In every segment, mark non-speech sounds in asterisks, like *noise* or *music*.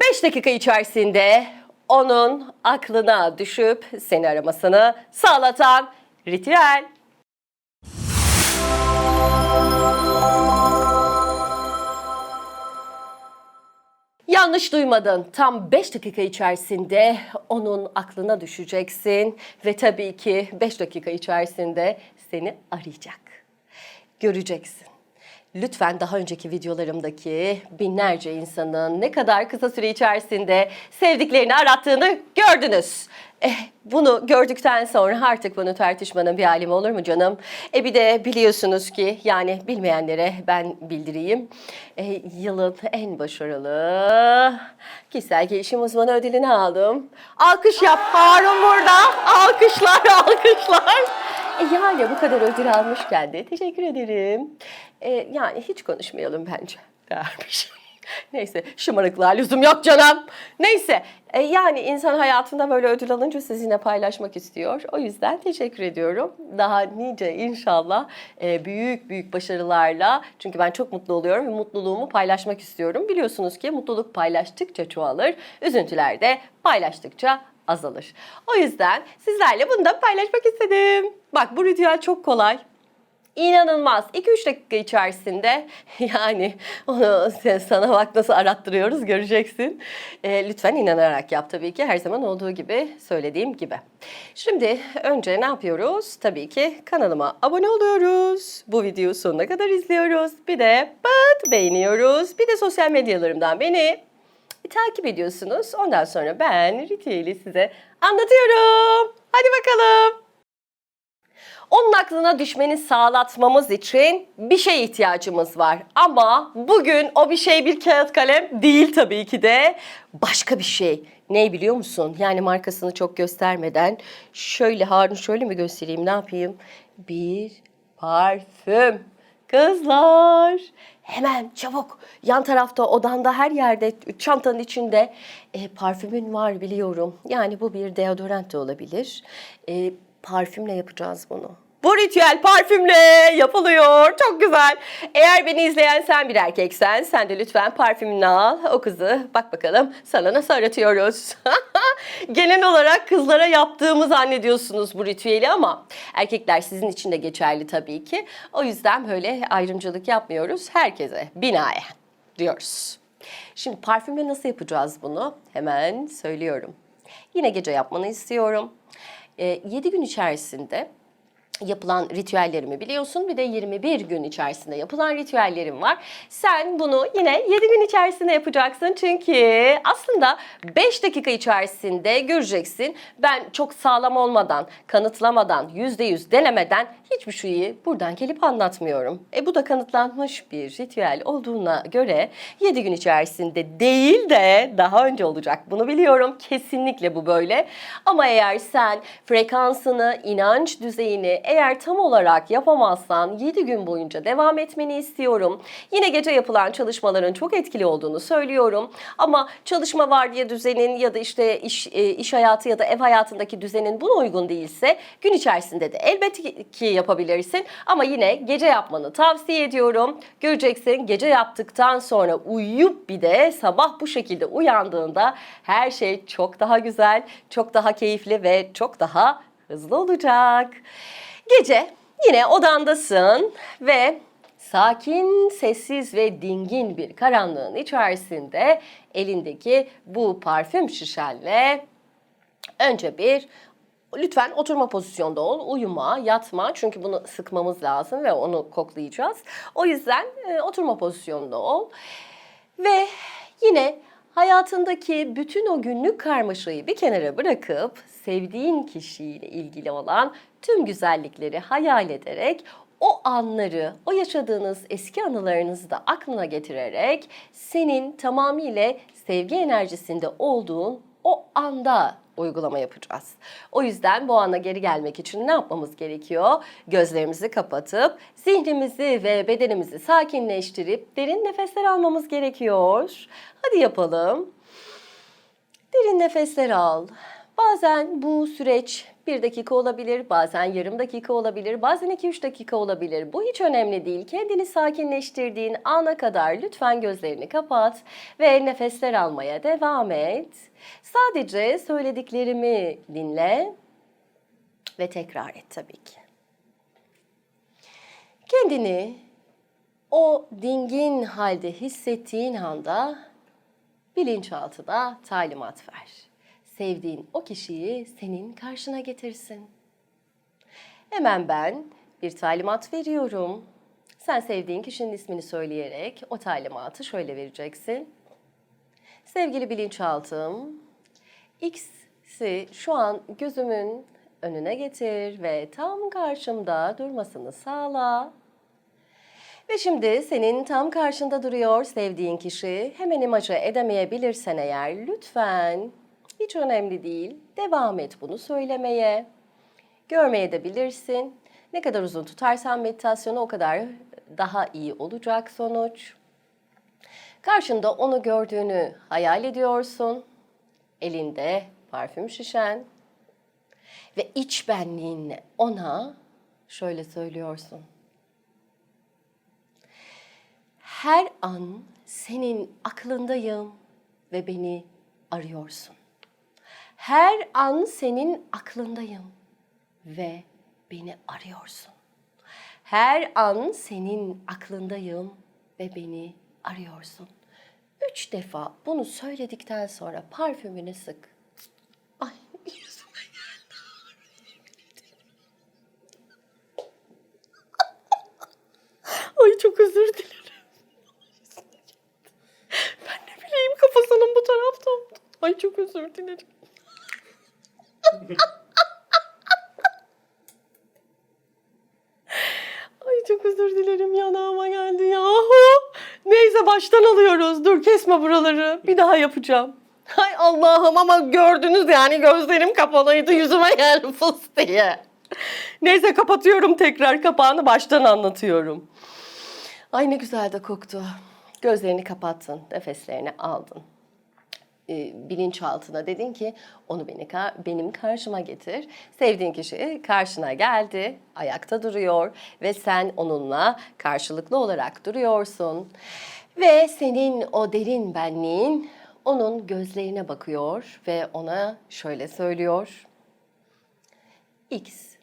5 dakika içerisinde onun aklına düşüp seni aramasını sağlatan ritüel. Yanlış duymadın. Tam 5 dakika içerisinde onun aklına düşeceksin ve tabii ki 5 dakika içerisinde seni arayacak. Göreceksin. Lütfen daha önceki videolarımdaki binlerce insanın ne kadar kısa süre içerisinde sevdiklerini arattığını gördünüz. Eh, bunu gördükten sonra artık bunu tartışmanın bir alemi olur mu canım? E bir de biliyorsunuz ki yani bilmeyenlere ben bildireyim. E, yılın en başarılı kişisel gelişim uzmanı ödülünü aldım. Alkış yap Harun burada. Alkışlar, *laughs* alkışlar. Yani bu kadar ödül almışken de teşekkür ederim. E, yani hiç konuşmayalım bence. Dermiş. Neyse şımarıklığa lüzum yok canım. Neyse e, yani insan hayatında böyle ödül alınca sizinle paylaşmak istiyor. O yüzden teşekkür ediyorum. Daha nice inşallah e, büyük büyük başarılarla çünkü ben çok mutlu oluyorum ve mutluluğumu paylaşmak istiyorum. Biliyorsunuz ki mutluluk paylaştıkça çoğalır, üzüntüler de paylaştıkça azalır. O yüzden sizlerle bunu da paylaşmak istedim. Bak bu ritüel çok kolay. İnanılmaz. 2-3 dakika içerisinde *laughs* yani onu sana bak nasıl arattırıyoruz göreceksin. Ee, lütfen inanarak yap tabii ki her zaman olduğu gibi söylediğim gibi. Şimdi önce ne yapıyoruz? Tabii ki kanalıma abone oluyoruz. Bu videoyu sonuna kadar izliyoruz. Bir de pat beğeniyoruz. Bir de sosyal medyalarımdan beni takip ediyorsunuz. Ondan sonra ben ritüeli size anlatıyorum. Hadi bakalım. Onun aklına düşmeni sağlatmamız için bir şeye ihtiyacımız var. Ama bugün o bir şey bir kağıt kalem değil tabii ki de. Başka bir şey. Ne biliyor musun? Yani markasını çok göstermeden şöyle Harun şöyle mi göstereyim ne yapayım? Bir parfüm. Kızlar hemen çabuk yan tarafta odanda her yerde çantanın içinde e, parfümün var biliyorum. Yani bu bir deodorant da olabilir. E, parfümle yapacağız bunu. Bu ritüel parfümle yapılıyor. Çok güzel. Eğer beni izleyen sen bir erkeksen sen de lütfen parfümünü al. O kızı bak bakalım sana nasıl aratıyoruz. *laughs* Genel olarak kızlara yaptığımı zannediyorsunuz bu ritüeli ama erkekler sizin için de geçerli tabii ki. O yüzden böyle ayrımcılık yapmıyoruz. Herkese binaya diyoruz. Şimdi parfümle nasıl yapacağız bunu? Hemen söylüyorum. Yine gece yapmanı istiyorum. 7 gün içerisinde yapılan ritüellerimi biliyorsun. Bir de 21 gün içerisinde yapılan ritüellerim var. Sen bunu yine 7 gün içerisinde yapacaksın. Çünkü aslında 5 dakika içerisinde göreceksin. Ben çok sağlam olmadan, kanıtlamadan, %100 denemeden hiçbir şeyi buradan gelip anlatmıyorum. E bu da kanıtlanmış bir ritüel olduğuna göre 7 gün içerisinde değil de daha önce olacak. Bunu biliyorum. Kesinlikle bu böyle. Ama eğer sen frekansını, inanç düzeyini eğer tam olarak yapamazsan 7 gün boyunca devam etmeni istiyorum. Yine gece yapılan çalışmaların çok etkili olduğunu söylüyorum. Ama çalışma var diye düzenin ya da işte iş, e, iş hayatı ya da ev hayatındaki düzenin buna uygun değilse gün içerisinde de elbette ki yapabilirsin. Ama yine gece yapmanı tavsiye ediyorum. Göreceksin gece yaptıktan sonra uyuyup bir de sabah bu şekilde uyandığında her şey çok daha güzel, çok daha keyifli ve çok daha hızlı olacak. Gece yine odandasın ve sakin, sessiz ve dingin bir karanlığın içerisinde elindeki bu parfüm şişenle önce bir lütfen oturma pozisyonda ol, uyuma, yatma çünkü bunu sıkmamız lazım ve onu koklayacağız. O yüzden e, oturma pozisyonda ol ve yine hayatındaki bütün o günlük karmaşayı bir kenara bırakıp sevdiğin kişiyle ilgili olan tüm güzellikleri hayal ederek o anları, o yaşadığınız eski anılarınızı da aklına getirerek senin tamamıyla sevgi enerjisinde olduğun o anda uygulama yapacağız. O yüzden bu ana geri gelmek için ne yapmamız gerekiyor? Gözlerimizi kapatıp zihnimizi ve bedenimizi sakinleştirip derin nefesler almamız gerekiyor. Hadi yapalım. Derin nefesler al. Bazen bu süreç bir dakika olabilir, bazen yarım dakika olabilir, bazen iki üç dakika olabilir. Bu hiç önemli değil. Kendini sakinleştirdiğin ana kadar lütfen gözlerini kapat ve nefesler almaya devam et. Sadece söylediklerimi dinle ve tekrar et tabii ki. Kendini o dingin halde hissettiğin anda bilinçaltına talimat ver. Sevdiğin o kişiyi senin karşına getirsin. Hemen ben bir talimat veriyorum. Sen sevdiğin kişinin ismini söyleyerek o talimatı şöyle vereceksin. Sevgili bilinçaltım, X'i şu an gözümün önüne getir ve tam karşımda durmasını sağla. Ve şimdi senin tam karşında duruyor sevdiğin kişi. Hemen imaja edemeyebilirsen eğer lütfen hiç önemli değil. Devam et bunu söylemeye. Görmeye de bilirsin. Ne kadar uzun tutarsan meditasyonu o kadar daha iyi olacak sonuç. Karşında onu gördüğünü hayal ediyorsun. Elinde parfüm şişen ve iç benliğinle ona şöyle söylüyorsun. Her an senin aklındayım ve beni arıyorsun. Her an senin aklındayım ve beni arıyorsun. Her an senin aklındayım ve beni arıyorsun. Üç defa bunu söyledikten sonra parfümünü sık. Ay yüzüme geldi. Ay *laughs* çok özür dilerim. Ben ne bileyim kafasının bu tarafta. Ay çok özür dilerim. Ay çok özür dilerim yanağıma geldi yahu. Baştan alıyoruz. Dur kesme buraları. Bir daha yapacağım. Hay Allah'ım ama gördünüz yani gözlerim kapalıydı yüzüme geldi fıs diye. Neyse kapatıyorum tekrar kapağını baştan anlatıyorum. Ay ne güzel de koktu. Gözlerini kapattın, nefeslerini aldın. E, bilinçaltına dedin ki onu beni benim karşıma getir. Sevdiğin kişi karşına geldi, ayakta duruyor ve sen onunla karşılıklı olarak duruyorsun. Ve senin o derin benliğin onun gözlerine bakıyor ve ona şöyle söylüyor. X.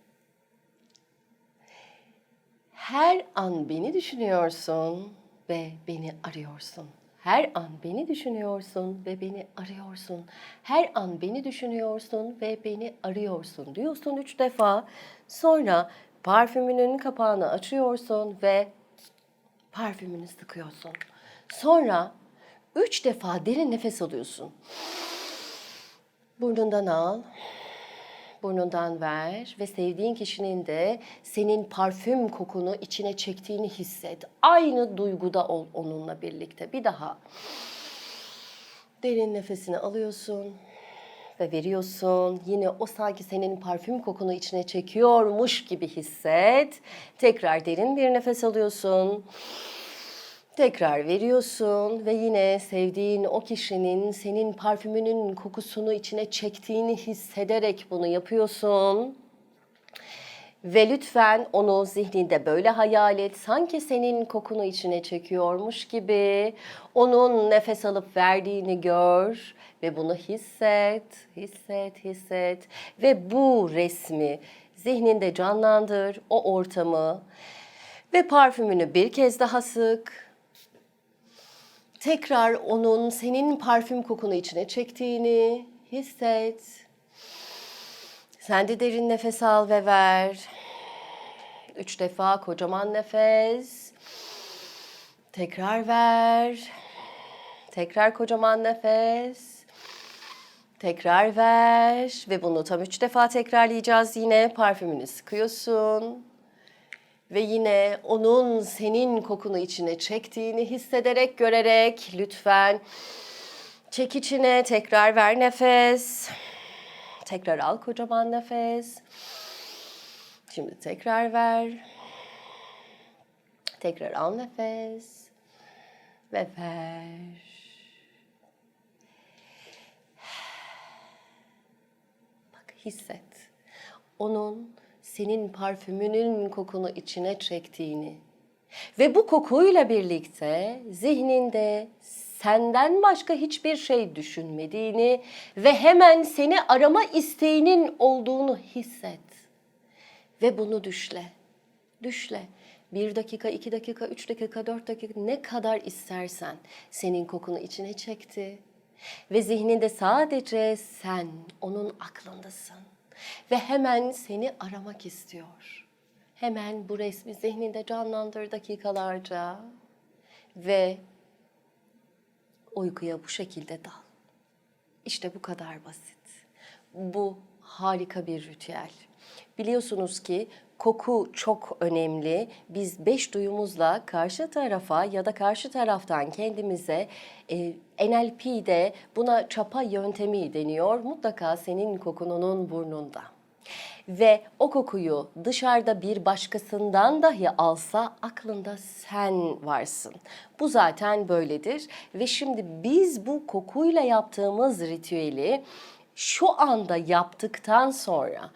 Her an beni düşünüyorsun ve beni arıyorsun. Her an beni düşünüyorsun ve beni arıyorsun. Her an beni düşünüyorsun ve beni arıyorsun diyorsun üç defa. Sonra parfümünün kapağını açıyorsun ve parfümünü sıkıyorsun. Sonra üç defa derin nefes alıyorsun. Burnundan al, burnundan ver ve sevdiğin kişinin de senin parfüm kokunu içine çektiğini hisset. Aynı duyguda ol onunla birlikte. Bir daha. Derin nefesini alıyorsun ve veriyorsun. Yine o sanki senin parfüm kokunu içine çekiyormuş gibi hisset. Tekrar derin bir nefes alıyorsun. Tekrar veriyorsun ve yine sevdiğin o kişinin senin parfümünün kokusunu içine çektiğini hissederek bunu yapıyorsun. Ve lütfen onu zihninde böyle hayal et. Sanki senin kokunu içine çekiyormuş gibi. Onun nefes alıp verdiğini gör ve bunu hisset, hisset, hisset. Ve bu resmi zihninde canlandır, o ortamı. Ve parfümünü bir kez daha sık tekrar onun senin parfüm kokunu içine çektiğini hisset. Sen de derin nefes al ve ver. Üç defa kocaman nefes. Tekrar ver. Tekrar kocaman nefes. Tekrar ver ve bunu tam üç defa tekrarlayacağız yine. Parfümünü sıkıyorsun ve yine onun senin kokunu içine çektiğini hissederek, görerek lütfen çek içine, tekrar ver nefes. Tekrar al kocaman nefes. Şimdi tekrar ver. Tekrar al nefes. Ve ver. hisset. Onun senin parfümünün kokunu içine çektiğini ve bu kokuyla birlikte zihninde senden başka hiçbir şey düşünmediğini ve hemen seni arama isteğinin olduğunu hisset. Ve bunu düşle. Düşle. Bir dakika, iki dakika, üç dakika, dört dakika ne kadar istersen senin kokunu içine çekti. Ve zihninde sadece sen onun aklındasın. Ve hemen seni aramak istiyor. Hemen bu resmi zihninde canlandır dakikalarca. Ve uykuya bu şekilde dal. İşte bu kadar basit. Bu harika bir ritüel. Biliyorsunuz ki koku çok önemli. Biz beş duyumuzla karşı tarafa ya da karşı taraftan kendimize e, NLP'de buna çapa yöntemi deniyor. Mutlaka senin kokununun burnunda ve o kokuyu dışarıda bir başkasından dahi alsa aklında sen varsın. Bu zaten böyledir ve şimdi biz bu kokuyla yaptığımız ritüeli şu anda yaptıktan sonra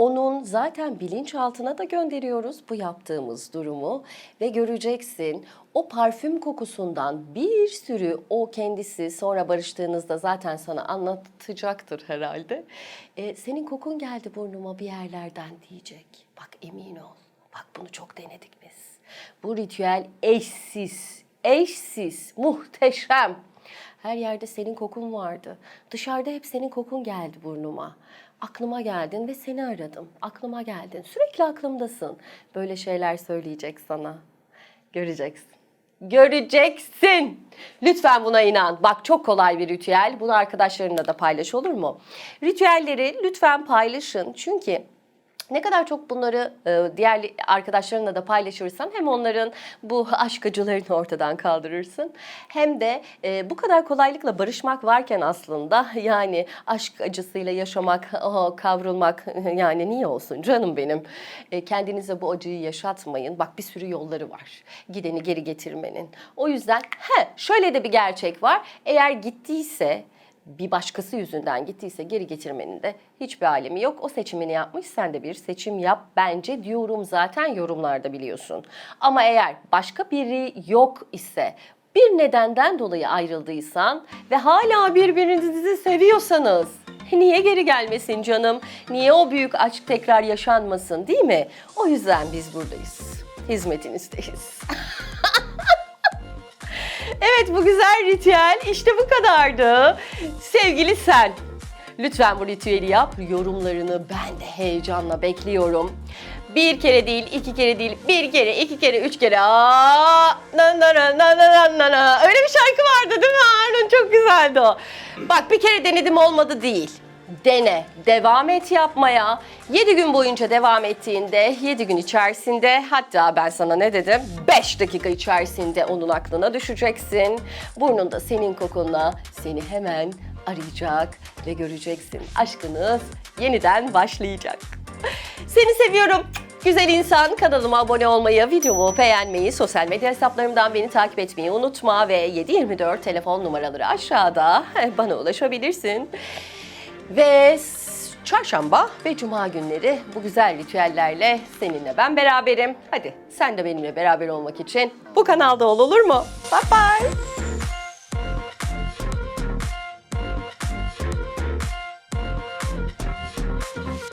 onun zaten bilinçaltına da gönderiyoruz bu yaptığımız durumu ve göreceksin o parfüm kokusundan bir sürü o kendisi sonra barıştığınızda zaten sana anlatacaktır herhalde. Ee, senin kokun geldi burnuma bir yerlerden diyecek. Bak emin ol. Bak bunu çok denedik biz. Bu ritüel eşsiz, eşsiz, muhteşem. Her yerde senin kokun vardı. Dışarıda hep senin kokun geldi burnuma. Aklıma geldin ve seni aradım. Aklıma geldin. Sürekli aklımdasın. Böyle şeyler söyleyecek sana. Göreceksin. Göreceksin. Lütfen buna inan. Bak çok kolay bir ritüel. Bunu arkadaşlarınla da paylaş olur mu? Ritüelleri lütfen paylaşın. Çünkü ne kadar çok bunları e, diğer arkadaşlarınla da paylaşırsan hem onların bu aşk acılarını ortadan kaldırırsın hem de e, bu kadar kolaylıkla barışmak varken aslında yani aşk acısıyla yaşamak, kavrulmak *laughs* yani niye olsun canım benim. E, kendinize bu acıyı yaşatmayın. Bak bir sürü yolları var. Gideni geri getirmenin. O yüzden he şöyle de bir gerçek var. Eğer gittiyse bir başkası yüzünden gittiyse geri getirmenin de hiçbir alemi yok. O seçimini yapmış sen de bir seçim yap bence diyorum zaten yorumlarda biliyorsun. Ama eğer başka biri yok ise bir nedenden dolayı ayrıldıysan ve hala birbirinizi seviyorsanız niye geri gelmesin canım? Niye o büyük aşk tekrar yaşanmasın değil mi? O yüzden biz buradayız. Hizmetinizdeyiz. *laughs* Evet bu güzel ritüel işte bu kadardı. Sevgili sen, lütfen bu ritüeli yap. Yorumlarını ben de heyecanla bekliyorum. Bir kere değil, iki kere değil, bir kere, iki kere, üç kere. Aa, na na na na na na na. Öyle bir şarkı vardı değil mi Harun? Çok güzeldi o. Bak bir kere denedim olmadı değil. Dene, devam et yapmaya. 7 gün boyunca devam ettiğinde 7 gün içerisinde hatta ben sana ne dedim? 5 dakika içerisinde onun aklına düşeceksin. Burnunda senin kokunla seni hemen arayacak ve göreceksin. Aşkınız yeniden başlayacak. Seni seviyorum. Güzel insan kanalıma abone olmayı, videomu beğenmeyi, sosyal medya hesaplarımdan beni takip etmeyi unutma ve 724 telefon numaraları aşağıda *laughs* bana ulaşabilirsin. Ve çarşamba ve cuma günleri bu güzel ritüellerle seninle ben beraberim. Hadi sen de benimle beraber olmak için bu kanalda ol olur mu? Bye bye.